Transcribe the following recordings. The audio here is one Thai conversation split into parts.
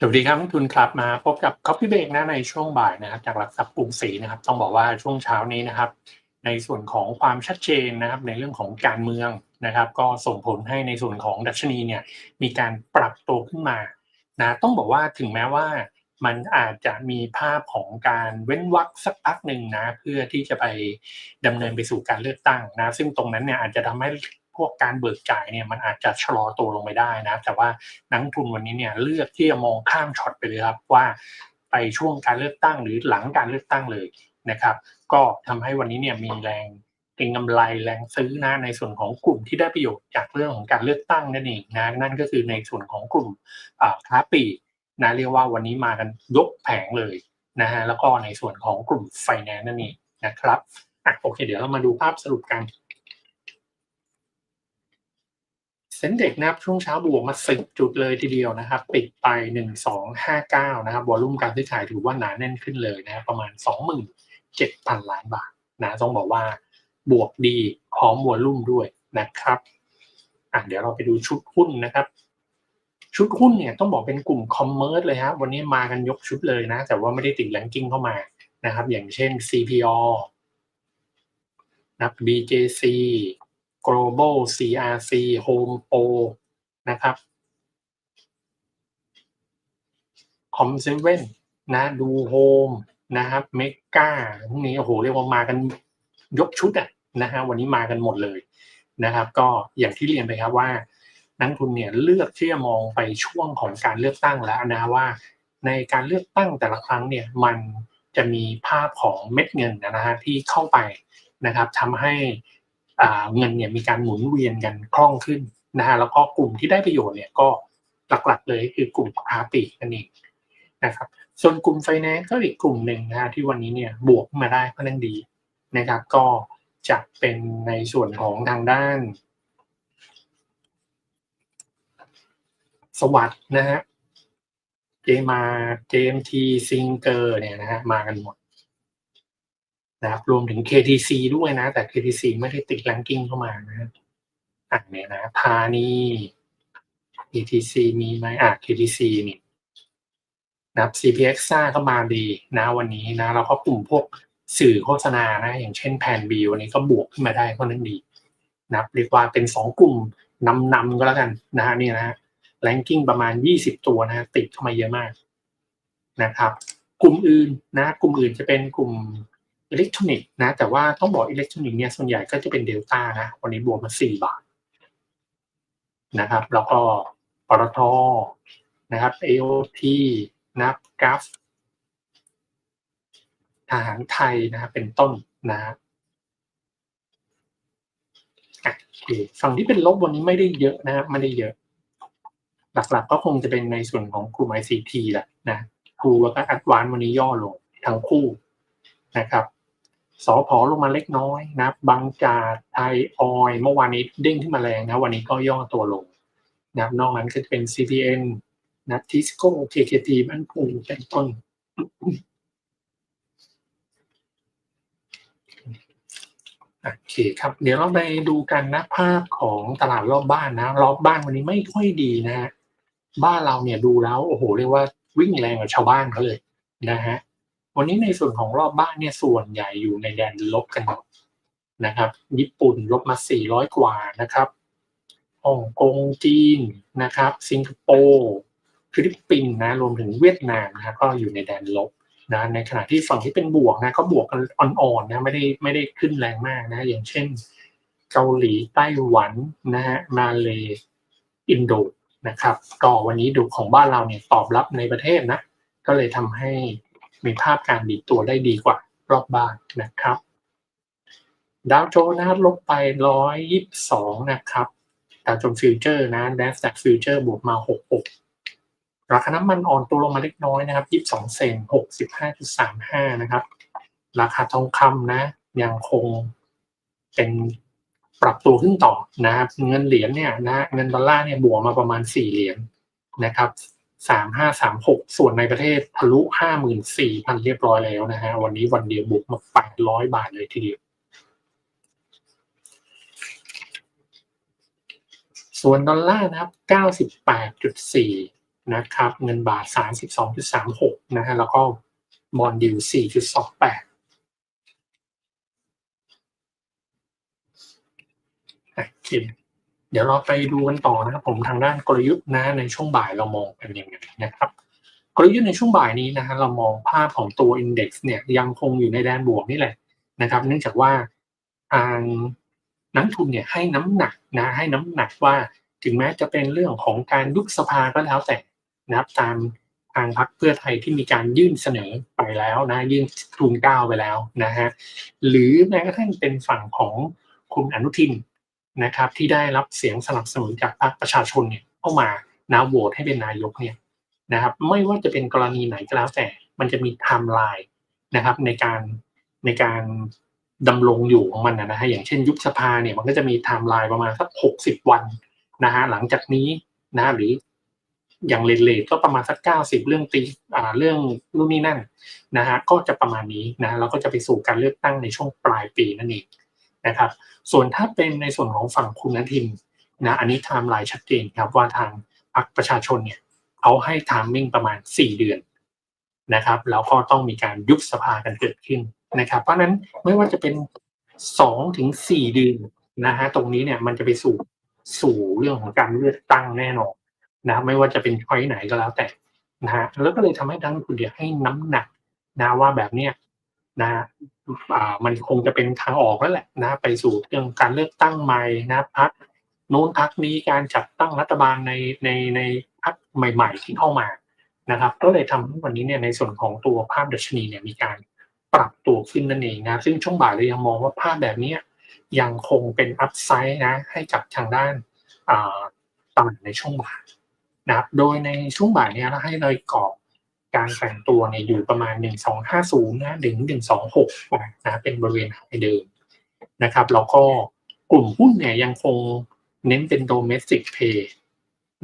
สวัสดีครับนักทุนครับมาพบกับ Copy Break นะในช่วงบ่ายนะครับจากหลักทรัพย์กรุงศรีนะครับ ต้องบอกว่าช่วงเช้านี้นะครับ ในส่วนของความชัดเจนนะครับ ในเรื่องของการเมืองนะครับ ก็ส่งผลให้ในส่วนของดัชนีเนี่ยมีการปรับตัวขึ้นมานะต้องบอกว่าถึงแม้ว่ามันอาจจะมีภาพของการเว้นวรรคสักพักหนึ่งนะ เพื่อที่จะไปดำเนินไปสู่การเลือกตั้งนะ ซึ่งตรงนั้นเนี่ยอาจจะทำให้ พวกการเบิกจ่ายเนี่ยมันอาจจะชะลอตัวลงไปได้นะ แต่ว่านักทุนวันนี้เนี่ยเลือกที่จะมองข้ามช็อตไปเลยครับว่าไปช่วงการเลือกตั้งหรือหลังการเลือกตั้งเลยนะครับ ก็ทำให้วันนี้เนี่ยมีแรงเก็งกำไรแรงซื้อนะในส่วนของกลุ่มที่ได้ประโยชน์จากเรื่องของการเลือกตั้งนั่นเองนะนั่นก็คือในส่วนของกลุ่มค้าปลีกนะเรียกว่าวันนี้มากันยกแผงเลยนะฮะแล้วก็ในส่วนของกลุ่มไฟแนนซ์นั่นเองนะครับอะโอเค เดี๋ยวเรามาดูภาพสรุปกัน เซ็นเด็กนะครับช่วงเช้าบวกมาสิบจุดเลยทีเดียวนะครับ ปิดไปหนึ่งสองห้าเก้านะครับวอลุ่มการซื้อขายถือว่าหนาแน่นขึ้นเลยนะรประมาณสองหมื่นเจ็ดพันล้านบาทนะต้องบอกว่าบวกดีพร้อมวอลุ่มด้วยนะครับอะเดี๋ยวเราไปดูชุดหุ้นนะครับ ชุดหุ้นเนี่ยต้องบอกเป็นกลุ่มคอมเมอร์สเลยครับวันนี้มากันยกชุดเลยนะ แต่ว่าไม่ได้ติดแรงกิ้งเข้ามานะครับ อย่างเช่น CPO นะครับ BJC global CRC home pro นะครับ com seven นะดูโฮมนะครับเมกาพวกนี้โอ้โหเรียกว่ามากันยกชุดอะนะฮะวันนี้มากันหมดเลยนะครับ ก็อย่างที่เรียนไปครับว่า นักทุนเนี่ยเลือกที่จะมองไปช่วงของการเลือกตั้งแล้วนะว่า ในการเลือกตั้งแต่ละครั้งเนี่ยมันจะมีภาพของเม็ดเงินนะฮะที่เข้าไปนะครับทำให้ เงินเนี่ยมีการหมุนเวียนกันคล่องขึ้นนะฮะแล้วก็กลุ่มที่ได้ประโยชน์เนี่ยก็หลักๆเลยคือกลุ่มค้าปลีกนั่นเองนะครับส่วนกลุ่มไฟแนนซ์ก็อีกกลุ่มหนึ่งนะฮะที่วันนี้เนี่ยบวกมาได้ก็นั่นดีนะครับก็จะเป็นในส่วนของทางด้าน สวัสด์นะฮะเจมาเจมทีซิงเกอร์เนี่ยนะฮะมากันหมด นะครับรวมถึง KTC ด้วยนะ แต่ KTC ไม่ได้ติดแรงกิ้งเข้ามานะอะเนี่ยนะพานี KTC มีไหมอะ KTC นี่นะครับ CPX ซ่าก็มาดีนะวันนี้นะแล้วก็กลุ่มพวกสื่อโฆษณานะ อย่างเช่นแพนบีวันนี้ก็บวกขึ้นมาได้ก็นั้นดีนะเรียกว่าเป็นสองกลุ่มนำนำก็แล้วกันนะฮะนี่นะฮะแรงกิ้งประมาณ 20 ตัวนะติดเข้ามาเยอะมากนะครับ กลุ่มอื่นนะ กลุ่มอื่นจะเป็นกลุ่ม อิเล็กทรอนิกส์นะ แต่ว่าต้องบอกอิเล็กทรอนิกส์เนี่ยส่วนใหญ่ก็จะเป็นเดลต้านะ วันนี้บวกมา4บาทนะครับ แล้วก็ปตทนะครับ AOT นับกราฟทหารไทยนะครับเป็นต้นนะอะโอเคฝั่งที่เป็นลบวันนี้ไม่ได้เยอะนะครับไม่ได้เยอะ หลักๆก็คงจะเป็นในส่วนของกลุ่ม ICT แหละนะครูแล้วก็อัดวานวันนี้ย่อลงทั้งคู่นะครับ สอพอลงมาเล็กน้อยนะบางจากไทยออยเมื่อวานนี้เด้งขึ้นมาแรงนะ วันนี้ก็ย่อตัวลงนะนอกนั้นก็จะเป็น CPN นะทิสโก้ KKT บ้านปูเป็นต้น โอเคครับ เดี๋ยวเราไปดูกันนะภาพของตลาดรอบบ้านนะ รอบบ้านวันนี้ไม่ค่อยดีนะฮะบ้านเราเนี่ยดูแล้ว โอ้โห เรียกว่าวิ่งแรงกว่าชาวบ้านเขาเลยนะฮะ วันนี้ในส่วนของรอบบ้านเนี่ยส่วนใหญ่อยู่ในแดนลบกันหมดนะครับ ญี่ปุ่นลบมา 400 กว่านะครับฮ่องกงจีนนะครับ สิงคโปร์ฟิลิปปินส์นะรวมถึงเวียดนามนะก็อยู่ในแดนลบนะในขณะที่ฝั่งที่เป็นบวกนะก็บวกกันอ่อนๆนะไม่ได้ไม่ได้ขึ้นแรงมากนะอย่างเช่น เกาหลีไต้หวันนะฮะมาเลอินโดนะครับก็วันนี้ดูของบ้านเราเนี่ยตอบรับในประเทศนะก็เลยทำให้ มีภาพการดีดตัวได้ดีกว่ารอบบ้านนะครับ ดาวโจนส์นะครับลบไปร้อยยี่สิบสองนะครับดาวโจนส์ฟิวเจอร์นะแดสแฟิวเจอร์บวกมาหกหกราคาน้ำมันอ่อนตัวลงมาเล็กน้อยนะครับ 22 เซน65.35 นะครับ ราคาทองคำนะ ยังคงเป็นปรับตัวขึ้นต่อนะครับ เงินเหรียญเนี่ยนะเงินดอลลาร์เนี่ยบวกมาประมาณ 4 เหรียญนะครับ สามห้าสามหกส่วนในประเทศทะลุห้าหมื่นสี่พันเรียบร้อยแล้วนะฮะวันนี้วันเดียวบุกมาแปดร้อยบาทเลยทีเดียวส่วนดอลลาร์นะครับเก้าสิบแปดจุดสี่นะครับ เงินบาทสามสิบสองจุดสามหกนะฮะแล้วก็บอลดิวสี่จุดสองแปดอะคิม เดี๋ยวเราไปดูกันต่อนะครับผมทางด้านกลยุทธ์นะในช่วงบ่ายเรามองกันยังไงนะครับกลยุทธ์ในช่วงบ่ายนี้นะฮะเรามองภาพของตัว Index เนี่ยยังคงอยู่ในแดนบวกนี่แหละนะครับ เนื่องจากว่าทางนักทุนเนี่ยให้น้ำหนักนะให้น้ำหนักว่าถึงแม้จะเป็นเรื่องของการยุบสภาก็แล้วแต่นะครับตามทางพรรคเพื่อไทยที่มีการยื่นเสนอไปแล้วนะยื่นทุนเก้าไปแล้วนะฮะหรือแม้กระทั่งเป็นฝั่งของคุณอนุทิน นะครับที่ได้รับเสียงสนับสนุนจากพรรคประชาชนเนี่ยเข้ามานะโหวตให้เป็นนายกเนี่ยนะครับไม่ว่าจะเป็นกรณีไหนก็แล้วแต่ มันจะมีไทม์ไลน์นะครับในการในการดำรงอยู่ของมันนะฮะอย่างเช่นยุบสภาเนี่ยมันก็จะมีไทม์ไลน์ประมาณสักหกสิบวันนะฮะหลังจากนี้นะหรืออย่างเลทๆก็ประมาณสักเก้าสิบเรื่องตีอ่าเรื่องนู่นนี่นั่นนะฮะก็จะประมาณนี้นะแล้วก็จะไปสู่การเลือกตั้งในช่วงปลายปีนั่นเอง นะครับ ส่วนถ้าเป็นในส่วนของฝั่งคุณนทินนะอันนี้ไทม์ไลน์ชัดเจนครับว่าทางพรรคประชาชนเนี่ยเขาให้ไทมมิ่งประมาณสี่เดือนนะครับแล้วก็ต้องมีการยุบสภากันเกิดขึ้นนะครับ เพราะนั้นไม่ว่าจะเป็นสองถึงสี่เดือนนะฮะตรงนี้เนี่ยมันจะไปสู่สู่เรื่องของการเลือกตั้งแน่นอนนะไม่ว่าจะเป็นช้อยไหนก็แล้วแต่นะฮะแล้วก็เลยทำให้ทั้งคุณเดียให้น้ำหนักนะว่าแบบเนี้ยนะ มันคงจะเป็นทางออกแล้วแหละนะ ไปสู่เรื่องการเลือกตั้งใหม่นะพักโน้นพักนี้การจัดตั้งรัฐบาลในในในพักใหม่ ๆ ที่เข้ามานะครับ ก็เลยทำให้วันนี้เนี่ยในส่วนของตัวภาพดัชนีเนี่ยมีการปรับตัวขึ้นนั่นเองนะซึ่งช่วงบ่ายเรายังมองว่าภาพแบบนี้ยังคงเป็นอัพไซด์นะให้กับทางด้านตลาดในช่วงบ่ายนะครับโดยในช่วงบ่ายเนี้เราให้เลยกรอบ การแข่งตัวเนี่ยอยู่ประมาณ 1250นะถึง126นะเป็นบริเวณไฮเดิมนะครับแล้วก็กลุ่มหุ้นเนี่ยยังคงเน้นเป็น domestic pay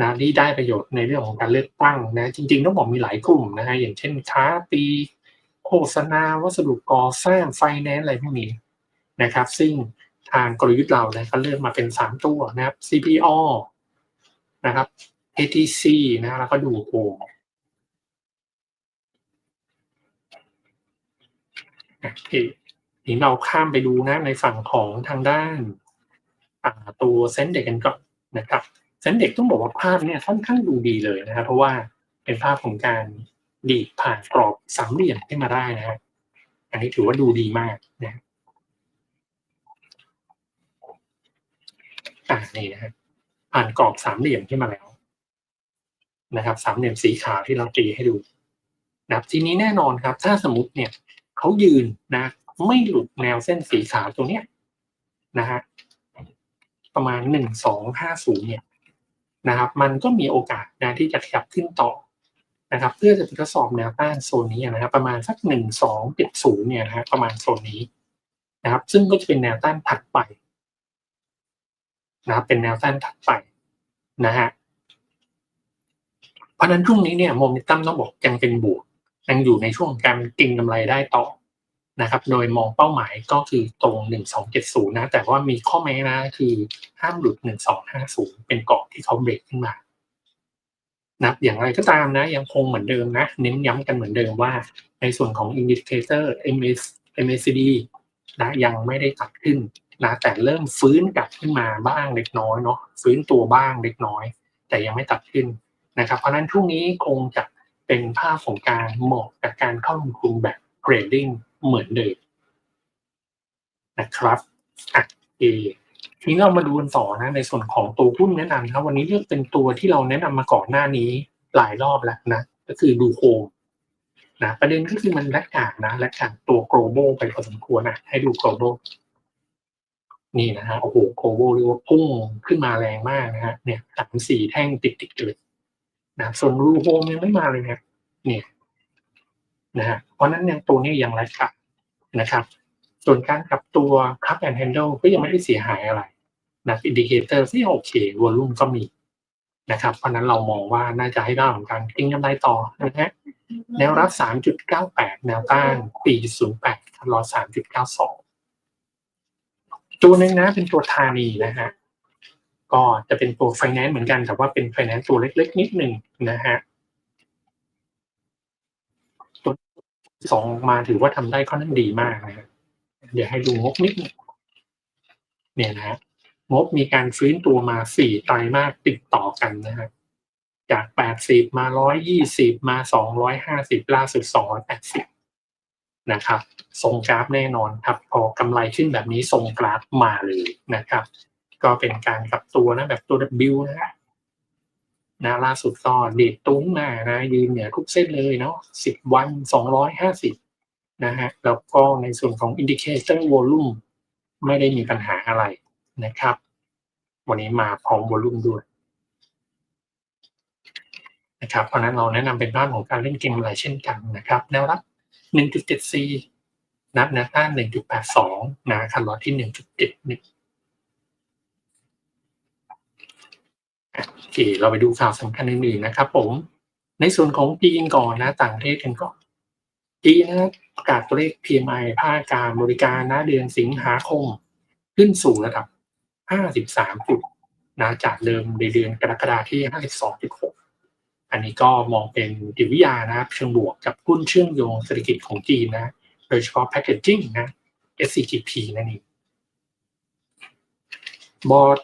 นะที่ได้ประโยชน์ในเรื่องของการเลือกตั้งนะจริงๆต้องบอกมีหลายกลุ่มนะฮะอย่างเช่นค้าปีโฆษณาวัสดุก่อสร้างไฟแนนซ์อะไรพวกนี้นะครับ ซึ่งทางกลยุทธ์เราเนี่ยก็เลือกมาเป็นสามตัวนะครับ CPO นะครับ ATC นะแล้วก็ดูโฮม โอเคทีนี้เราข้ามไปดูนะในฝั่งของทางด้านตัวเซนเด็กกันก่อนนะครับเซนเด็กต้องบอกว่าภาพเนี่ยค่อนข้างดูดีเลยนะครับเพราะว่าเป็นภาพของการดีดผ่านกรอบสามเหลี่ยมขึ้นมาได้นะฮะอันนี้ถือว่าดูดีมากนะอ่านี่นะฮะผ่านกรอบสามเหลี่ยมขึ้นมาแล้วนะครับสามเหลี่ยมสีขาวที่เราตีให้ดูนะครับทีนี้แน่นอนครับ ถ้าสมมติเนี่ย เขายืนนะ ไม่หลุดแนวเส้นสีขาวตรงเนี้ยนะฮะประมาณหนึ่งสองห้าศูนย์เนี่ยนะครับ มันก็มีโอกาสนะที่จะขยับขึ้นต่อนะครับ เพื่อจะทดสอบแนวต้านโซนนี้นะครับ ประมาณสักหนึ่งสองเจ็ดศูนย์เนี่ยนะฮะประมาณโซนนี้นะครับ ซึ่งก็จะเป็นแนวต้านถัดไปนะครับเป็นแนวต้านถัดไปนะฮะเพราะนั้นช่วงนี้เนี่ยโมเมนตัมต้องบอกยังเป็นบวก ยังอยู่ในช่วงการกินกำไรได้ต่อนะครับ โดยมองเป้าหมายก็คือตรง 1270 นะ แต่ว่ามีข้อแม้นะคือห้ามหลุด 1250 เป็นเกาะที่เขาเบรกขึ้นมานะอย่างไรก็ตามนะ ยังคงเหมือนเดิมนะ เน้นย้ำกันเหมือนเดิมว่า ในส่วนของอินดิเคเตอร์ MS MACD นะยังไม่ได้ตัดขึ้นนะแต่เริ่มฟื้นกลับขึ้นมาบ้างเล็กน้อยเนาะฟื้นตัวบ้างเล็กน้อย แต่ยังไม่ตัดขึ้นนะครับ เพราะนั้นช่วงนี้คงจะ เป็นภาพของการเหมาะกับการเข้าลงทุนแบบเทรดดิ้งเหมือนเดิมนะครับอะเอทีนี้เรามาดูกันต่อนะ ในส่วนของตัวหุ้นแนะนำครับ วันนี้เลือกเป็นตัวที่เราแนะนำมาก่อนหน้านี้หลายรอบแล้วนะ ก็คือดูโฮมนะประเด็นก็คือมันแลกกาดนะแลกกาดตัว global ไปพอสมควรนะให้ดู global นี่นะฮะโอ้โห global เรียกว่าพุ่งขึ้นมาแรงมากนะฮะเนี่ยสามสี่แท่งติดติดเลย นะส่วนรูโฮมยังไม่มาเลยนะเนี่ยนะฮะเพราะนั้นยังตัวนี้ยังไร้ค่านะครับ ส่วนการกับตัวคัพแอนด์แฮนเดิลก็ยังไม่ได้เสียหายอะไรนะอินดิเคเตอร์ที่โอเควอลุ่มก็มีนะครับ เพราะนั้นเรามองว่าน่าจะให้ได้ของการกิ้งกำไรต่อนะฮะแนวรับ 3.98 แนวต้าน 4.08คัดลอ3.92 ตัวนึงนะเป็นตัวธานีนะฮะ ก็จะเป็นตัว finance เหมือนกันแต่ว่าเป็น finance ตัวเล็ก ๆ นิดหนึ่งนะฮะตัวสองมาถือว่าทำได้ค่อนข้างดีมากนะฮะเดี๋ยวให้ดูงบนิดนึงเนี่ยนะฮะงบมีการฟื้นตัวมาสี่ไตรมาสติดต่อกันนะฮะจากแปดสิบมาร้อยยี่สิบมาสองร้อยห้าสิบล่าสุดสองร้อยแปดสิบนะครับทรงกราฟแน่นอนครับ พอกำไรขึ้นแบบนี้ทรงกราฟมาเลยนะครับ ก็เป็นการกลับตัวนะแบบตัว W นะฮะนะล่าสุดก็เดดตุ้งมานะยืนเหนือทุกเส้นเลยเนาะสิบวันสองร้อยห้าสิบนะฮะแล้วก็ในส่วนของ indicator volume ไม่ได้มีปัญหาอะไรนะครับ วันนี้มาพร้อมวอลุ่มด้วยนะครับเพราะนั้นเราแนะนำเป็นภาพของการเล่นเกมอะไรเช่นกันนะครับ แนวรับ 1.74 นับแนวต้าน 1.82 นะคันลอที่ 1.71 โอเคเราไปดูข่าวสำคัญอื่นๆนะครับ ผม ในส่วนของจีนก่อนนะ ต่างประเทศกันก่อนจีนนะประกาศตัวเลข PMI ภาคการบริการนะเดือนสิงหาคม ขึ้นสู่ระดับ 53 จุดนะจากเดิมในเดือนกรกฎาคมที่ 52.6 อันนี้ก็มองเป็นจิวิยานะครับเชิงบวกกับหุ้นเชื่อมโยงเศรษฐกิจของจีนนะ โดยเฉพาะแพ c เกจจิ้งนะ SCGP นั่นเองบอร์ด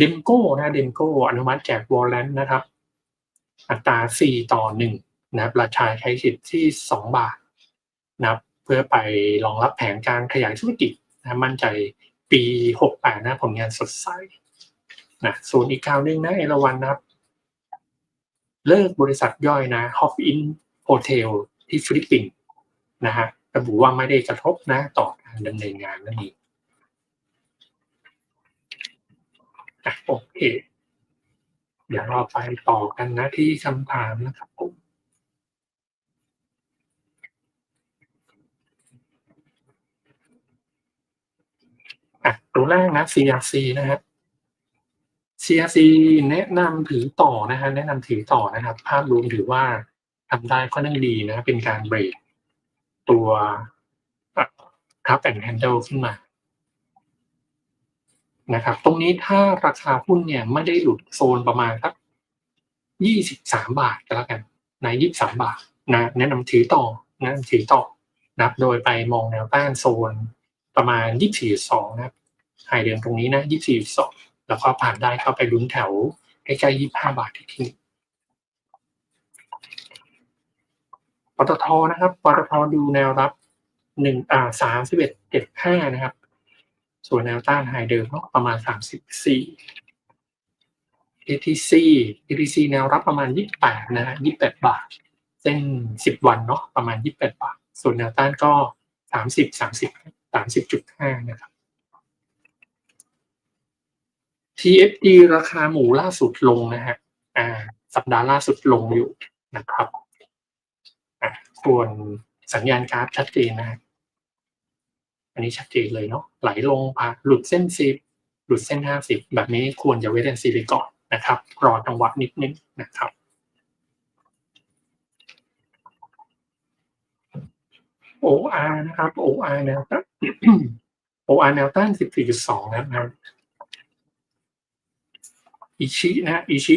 ดมโก้นะเดมโก้อนุมัติแจกวอลเลนนะครับ อัตรา 4 ต่อ 1 นะครับราชาใช้สิทธิ์ที่ 2 บาทนะเพื่อไปรองรับแผนการขยายธุรกิจนะมั่นใจปี 68 นะผลงานสดใสนะส่วนอีกข่าวหนึ่งนะเอราวันนะครับ เลิกบริษัทย่อยนะฮอฟอินโฮเทลที่ฟิลิปปินส์นะฮะระบุว่าไม่ได้กระทบนะต่อการดำเนินงานนั่นเอง อะโอเค เดี๋ยวเราไปต่อกันนะที่คำถามนะครับผมอะตัวแรกนะ CRC นะครับ CRC แนะนำถือต่อนะฮะแนะนำถือต่อนะครับ ภาพรวมถือว่าทำได้ค่อนข้างดีนะ เป็นการเบรกตัวครับแอนด์แฮนเดิลขึ้นมา นะครับ ตรงนี้ถ้าราคาหุ้นเนี่ยไม่ได้หลุดโซนประมาณสักยี่สิบสามบาทก็แล้วกันในยี่สิบสามบาทนะแนะนำถือต่อแนะนำถือต่อนับโดยไปมองแนวต้านโซนประมาณยี่สิบสี่สองนะครับไฮเดิมตรงนี้นะยี่สิบสี่สองแล้วก็ผ่านได้เข้าไปลุ้นแถวใกล้ๆยี่สิบห้าบาทที่ทีปตทนะครับปตทดูแนวรับหนึ่งอ่าสามสิบเอ็ดเจ็ดห้านะครับ ส่วนแนวต้านไฮเดิมเนาะประมาณสามสิบสี่ ATC ATC แนวรับประมาณยี่สิบแปดนะฮะยี่สิบแปดบาท เส้นสิบวันเนาะประมาณยี่สิบแปดบาท ส่วนแนวต้านก็สามสิบสามสิบสามสิบจุดห้านะครับ TFD ราคาหมูล่าสุดลงนะฮะ อ่า สัปดาห์ล่าสุดลงอยู่นะครับ อ่าส่วนสัญญาณกราฟชัดเจนนะ อันนี้ชัดเจนเลยเนาะไหลลงผ่านหลุดเส้นสิบหลุดเส้นห้าสิบแบบนี้ควรจะเวทแอนซีไปก่อนนะครับ รอจังหวะนิดนึงนะครับ OR นะครับ OR แนวต้าน OR แนวต้าน14.2นะครับอิชินะอิชิ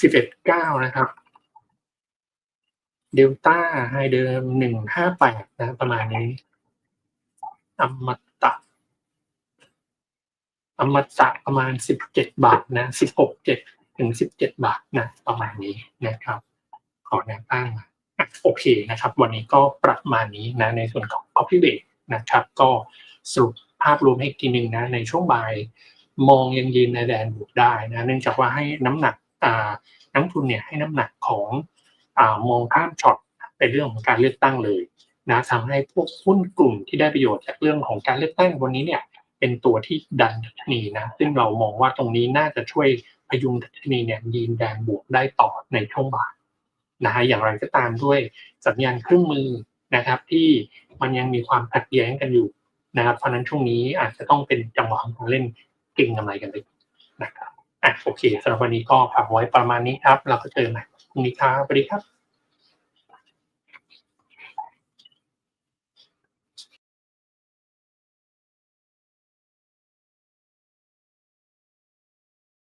สิบเอ็ดเก้านะครับเดลต้าไฮเดิมหนึ่งห้าแปดนะประมาณนี้ อมตะอมตะประมาณสิบเจ็ดบาทนะสิบหกเจ็ดถึงสิบเจ็ดบาทนะประมาณนี้นะครับ ขอแนวตั้งโอเคนะครับ วันนี้ก็ประมาณนี้นะในส่วนของ Copy b a k นะครับ ก็สรุปภาพรวมให้อีกทีหนึ่งนะในช่วงบ่ายมองยังยืนในแดนบวกได้นะเนื่องจากว่าให้น้ำหนักนักทุนเนี่ยให้น้ำหนักของอมองข้ามช็อตเป็นเรื่องของการเลือกตั้งเลย นะทำให้พวกหุ้นกลุ่มที่ได้ประโยชน์จากเรื่องของการเลือกตั้งวันนี้เนี่ยเป็นตัวที่ดันดัชนีนะซึ่งเรามองว่าตรงนี้น่าจะช่วยพยุงดัชนีเนี่ยยืนแดนบวกได้ต่อในช่วงบ่ายนะฮะอย่างไรก็ตามด้วยสัญญาณเครื่องมือนะครับ ที่มันยังมีความขัดแย้งกันอยู่นะครับเพราะนั้นช่วงนี้อาจจะต้องเป็นจังหวะของการเล่นเก่งกำไรกันเลยนะครับอะโอเคสำหรับวันนี้ก็ฝากไว้ประมาณนี้ครับ เราก็เจอกันใหม่พรุ่งนี้ครับสวัสดีครับ